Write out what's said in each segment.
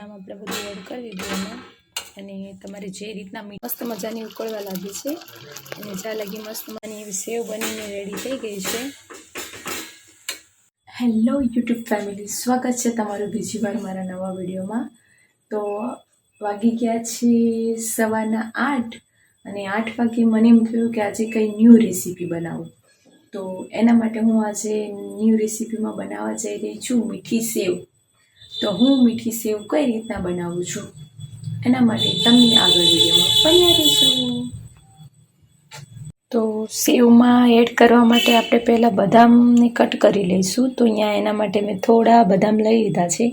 આમ આપણે બધું એડ કરી દીધું અને તમારે જે રીતના મસ્ત મજાની ઉકળવા લાગી છે. અને જ્યાં લગી મસ્ત મજાની એવી સેવ બનીને રેડી થઈ ગઈ છે. હેલો યુટ્યુબ ફેમિલી સ્વાગત છે તમારું બીજી વાર મારા નવા વિડીયોમાં. તો વાગી ગયા છે સવારના આઠ અને આઠ વાગે મને એમ થયું કે આજે કંઈ ન્યૂ રેસીપી બનાવું. તો એના માટે હું આજે ન્યૂ રેસીપીમાં બનાવવા જઈ રહી છું મીઠી સેવ. તો હું મીઠી સેવ કઈ રીતના બનાવું છું? એના માટે તમને આગળ વિડીયોમાં બન્યા રહીશું તો સેવમાં એડ કરવા માટે આપણે પહેલાં બદામને કટ કરી લઈશું. તો અહીંયા એના માટે મેં થોડા બદામ લઈ લીધા છે.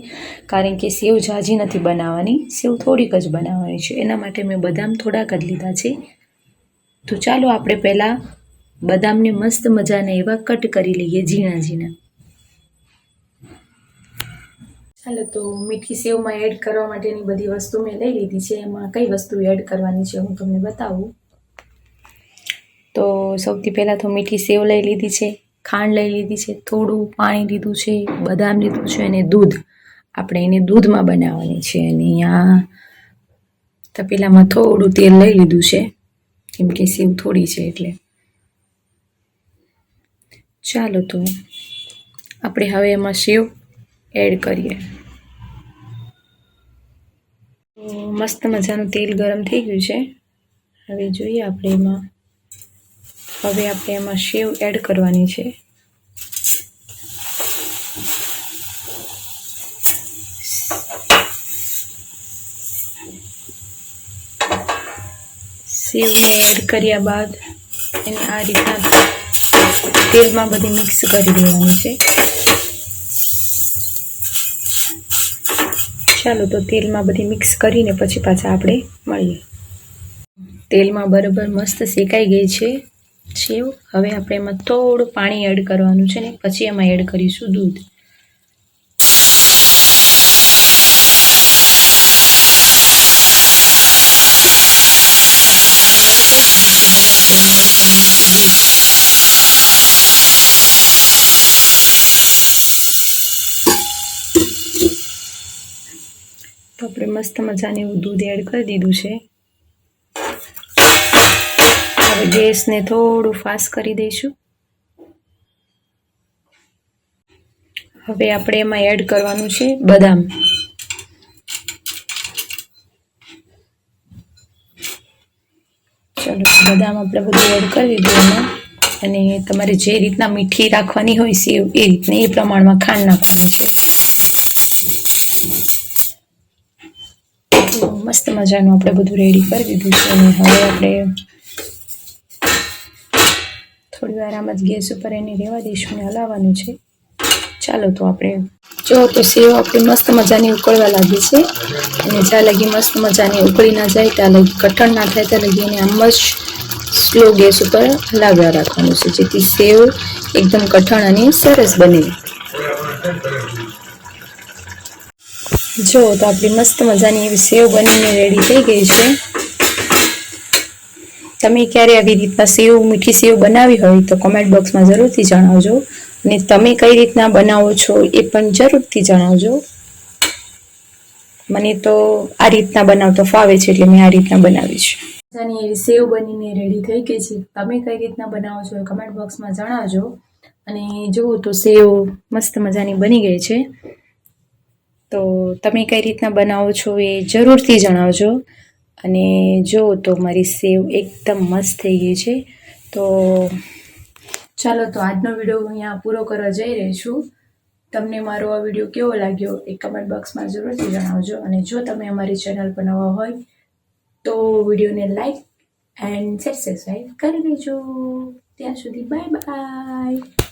કારણ કે સેવ ઝાજી નથી બનાવવાની. સેવ થોડીક જ બનાવવાની છે. એના માટે મેં બદામ થોડાક જ લીધા છે. તો ચાલો આપણે પહેલાં બદામને મસ્ત મજાના એવા કટ કરી લઈએ ઝીણા ઝીણા. ચાલો તો મીઠી સેવમાં એડ કરવા માટેની બધી વસ્તુ મેં લઈ લીધી છે. એમાં કઈ વસ્તુ એડ કરવાની છે હું તમને બતાવું. તો સૌથી પહેલાં તો મીઠી સેવ લઈ લીધી છે, ખાંડ લઈ લીધી છે, થોડું પાણી લીધું છે, બદામ લીધું છે અને દૂધ. આપણે એને દૂધમાં બનાવવાની છે અને અહીંયા તપેલામાં થોડું તેલ લઈ લીધું છે, કેમ કે સેવ થોડી છે એટલે. ચાલો તો, આપણે હવે એમાં સેવ એડ કરીએ. મસ્ત મજાનું તેલ ગરમ થઈ ગયું છે. હવે જોઈએ આપણે એમાં. હવે આપણે એમાં સેવ એડ કરવાની છે. સેવને એડ કર્યા બાદ એને આ રીતના તેલમાં બધી મિક્સ કરી દેવાની છે. ચાલો તો તેલમાં બધી મિક્સ કરીને પછી પાછા આપણે મળીએ. તેલમાં બરાબર મસ્ત શેકાઈ ગઈ છે. સેવ. હવે આપણે એમાં થોડું પાણી એડ કરવાનું છે ને, પછી એમાં એડ કરીશું દૂધ. આપણે મસ્ત મજાનું દૂધ એડ કરી દીધું છે. હવે ગેસને થોડું ફાસ્ટ કરી દઈશું. હવે આપણે એમાં એડ કરવાનું છે બદામ. ચલો, બદામ આપણે બધું એડ કરી દીધું એમાં. અને તમારે જે રીતના મીઠી રાખવાની હોય સેવ એ રીતને એ પ્રમાણમાં ખાંડ નાખવાનું છે. મસ્ત મજાનું આપણે બધું રેડી કરી દીધું છે અને હવે આપણે થોડી વાર આમ જ ગેસ ઉપર એને રહેવા દઈશું ને હલાવવાનું છે. ચાલો તો આપણે જો તો સેવ આપણી મસ્ત મજાની ઉકળવા લાગી છે. અને જ્યાં લગી મસ્ત મજાની ઉકળી ના જાય, ત્યાં લગી કઠણ ના થાય, ત્યાં લગી એને આમ જ સ્લો ગેસ ઉપર હલાવ્યા રાખવાનું છે, જેથી સેવ એકદમ કઠણ અને સરસ બને. જો તો આપણી મસ્ત મજાની એવી સેવ બનીને રેડી થઈ ગઈ છે. તમે ક્યારે આવી રીતના સેવ, મીઠી સેવ બનાવી હોય તો કોમેન્ટ બોક્સમાં જરૂરથી જણાવજો. અને તમે કઈ રીતના બનાવો છો એ પણ જરૂરથી જણાવજો. મને તો આ રીતના બનાવતો ફાવે છે એટલે મેં આ રીતના બનાવી છે મજાની એવી સેવ બનીને રેડી થઈ ગઈ છે. તમે કઈ રીતના બનાવો છો એ કમેન્ટ બોક્સમાં જણાવજો. અને જુઓ તો સેવ મસ્ત મજાની બની ગઈ છે. તો તમે કઈ રીતના બનાવો છો એ જરૂરથી જણાવજો. અને જો તો મારી સેવ એકદમ મસ્ત થઈ ગઈ છે. તો ચાલો તો આજનો વીડિયો હું અહીંયા પૂરો કરવા જઈ રહી છું. તમને મારો આ વીડિયો કેવો લાગ્યો એ કમેન્ટ બોક્સમાં જરૂરથી જણાવજો. અને જો તમે અમારી ચેનલ પર નવા હોય તો વિડીયોને લાઈક એન્ડ સબસ્ક્રાઈબ કરી દેજો. ત્યાં સુધી બાય બાય